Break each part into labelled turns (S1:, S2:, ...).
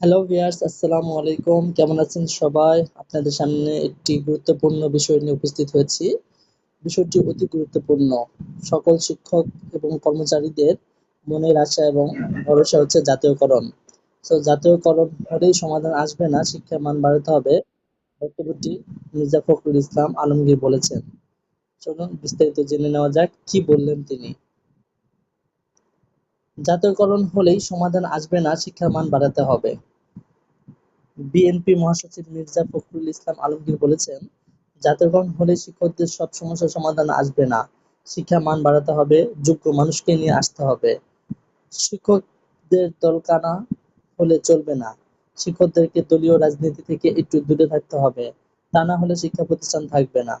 S1: Hello viewers আসসালামু আলাইকুম কেমন আছেন সবাই? আপনাদের সামনে একটি গুরুত্বপূর্ণ বিষয় নিয়ে উপস্থিত হয়েছি। বিষয়টি অতি গুরুত্বপূর্ণ। সকল শিক্ষক এবং কর্মচারীদের মনের আশা এবং ভরসা হচ্ছে জাতীয়করণ। তো জাতীয়করণ হলেই সমাধান আসবে না, শিক্ষার মান বাড়াতে হবে। বক্তব্যটি মির্জা ফখরুল ইসলাম আলমগীর বলেছেন। চলুন বিস্তারিত জেনে নেওয়া যাক, কি বললেন তিনি। জাতীয়করণ হলেই সমাধান আসবে না, শিক্ষার মান বাড়াতে হবে। বিএনপি মহাসচিব মির্জা ফখরুল ইসলাম আলমগীর বলেছেন, জাতীয়করণ হলে শিক্ষকদের সব সমস্যার সমাধান আসবে না, শিক্ষার মান বাড়াতে হবে, যোগ্য মানুষকে নিয়ে আসতে হবে। শিক্ষকদের দলকানা হলে চলবে না, শিক্ষকদেরকে দলীয় রাজনীতি থেকে একটু দূরে থাকতে হবে, তা না হলে শিক্ষা প্রতিষ্ঠান থাকবে না।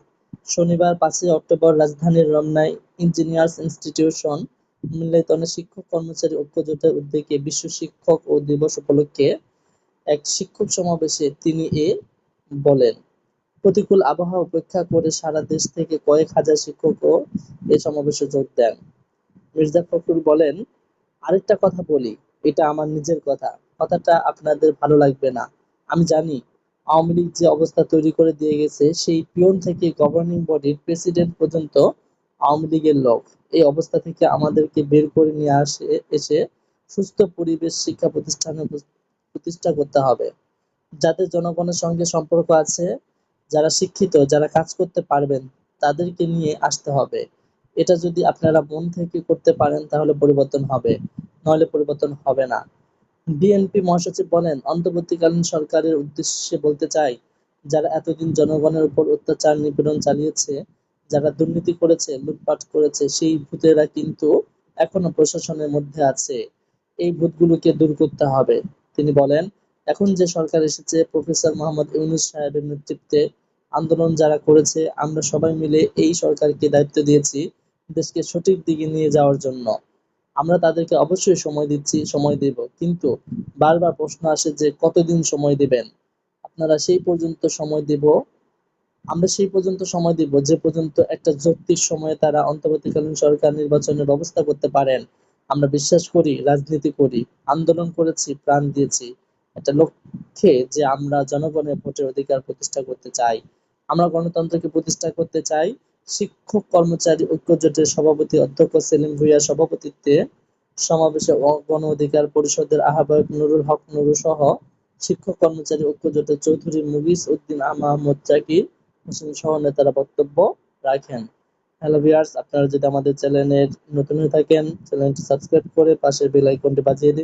S1: শনিবার পাঁচই অক্টোবর রাজধানীর রমনায় ইঞ্জিনিয়ার্স ইনস্টিটিউশন মিলনায়তনে শিক্ষক, কর্মচারী ঐক্য জোটের উদ্যোগে বিশ্ব শিক্ষক ও দিবস উপলক্ষে এক শিক্ষক সমাবেশে তিনি এ বলেন, প্রতিকূল আবহাওয়া উপেক্ষা করে সারা দেশ থেকে কয়েক হাজার শিক্ষকও এ সমাবেশে যোগ দেন। মির্জা ফখরুল বলেন, আরেকটা কথা বলি, এটা আমার নিজের কথা। কথাটা আপনাদের ভালো লাগবে না। আমি জানি, আওয়ামী লীগ যে অবস্থা তৈরি করে দিয়ে গেছে, সেই পিয়ন থেকে গভর্নিং বডির প্রেসিডেন্ট পর্যন্ত আওয়ামী লীগের লোক। এই অবস্থা থেকে আমাদেরকে বের করে নিয়ে আসে, এসে সুস্থ পরিবেশ শিক্ষা প্রতিষ্ঠানে প্রতিষ্ঠা করতে হবে। যাদের জনগণের সঙ্গে সম্পর্ক আছে, যারা শিক্ষিত, যারা কাজ করতে পারবেন, তাদেরকে নিয়ে আসতে হবে। এটা যদি আপনারা মন থেকে করতে পারেন, তাহলে পরিবর্তন হবে। নইলে পরিবর্তন হবে না। বিএনপি মহাসচিব বলেন, অন্তর্বর্তীকালীন সরকারের উদ্দেশ্যে বলতে চাই, যারা এতদিন জনগণের উপর অত্যাচার নিপীড়ন চালিয়েছে যারা দুর্নীতি করেছে, লুটপাট করেছে, সেই ভূতেরা কিন্তু এখনও প্রশাসনের মধ্যে আছে। এই ভূতগুলোকে দূর করতে হবে। তিনি বলেন, এখন যে সরকার এসেছে, প্রফেসর মোহাম্মদ ইউনুস সাহেবের নেতৃত্বে আন্দোলন যারা করেছে, আমরা সবাই মিলে এই সরকারকে দায়িত্ব দিয়েছি দেশকে সঠিক দিকে নিয়ে যাওয়ার জন্য। আমরা তাদেরকে অবশ্যই সময় দিচ্ছি, সময় দেব। কিন্তু বারবার প্রশ্ন আসে যে কতদিন সময় দিবেন? আপনারা সেই পর্যন্ত সময় দেব আমরা সেই পর্যন্ত সময় দিব যে পর্যন্ত একটা যৌক্তিক সময়ে তারা অন্তর্বর্তীকালীন সরকার নির্বাচনের ব্যবস্থা করতে পারেন। আমরা বিশ্বাস করি, রাজনীতি করি, আন্দোলন করেছি, প্রাণ দিয়েছি। একটা লক্ষ্যে যে আমরা জনগণের ভোটের অধিকার প্রতিষ্ঠা করতে চাই। আমরা গণতন্ত্রকে প্রতিষ্ঠা করতে চাই। শিক্ষক, কর্মচারী, ঐক্য জোটের সভাপতি অধ্যক্ষ সেলিম ভুইয়ার সভাপতিত্বে সমাবেশে গণ অধিকার পরিষদের আহ্বায়ক নুরুল হক নুরু সহ শিক্ষক, কর্মচারী, ঐক্য জোটের চৌধুরী মুগিস উদ্দিন মাহমুদ জাকির সহ নেতারা বক্তব্য রাখেন। হ্যালো আপনারা যদি আমাদের চ্যানেলের নতুন হয়ে থাকেন, চ্যানেলটি সাবস্ক্রাইব করে পাশের বেল আইকনটি বাজিয়ে দিন।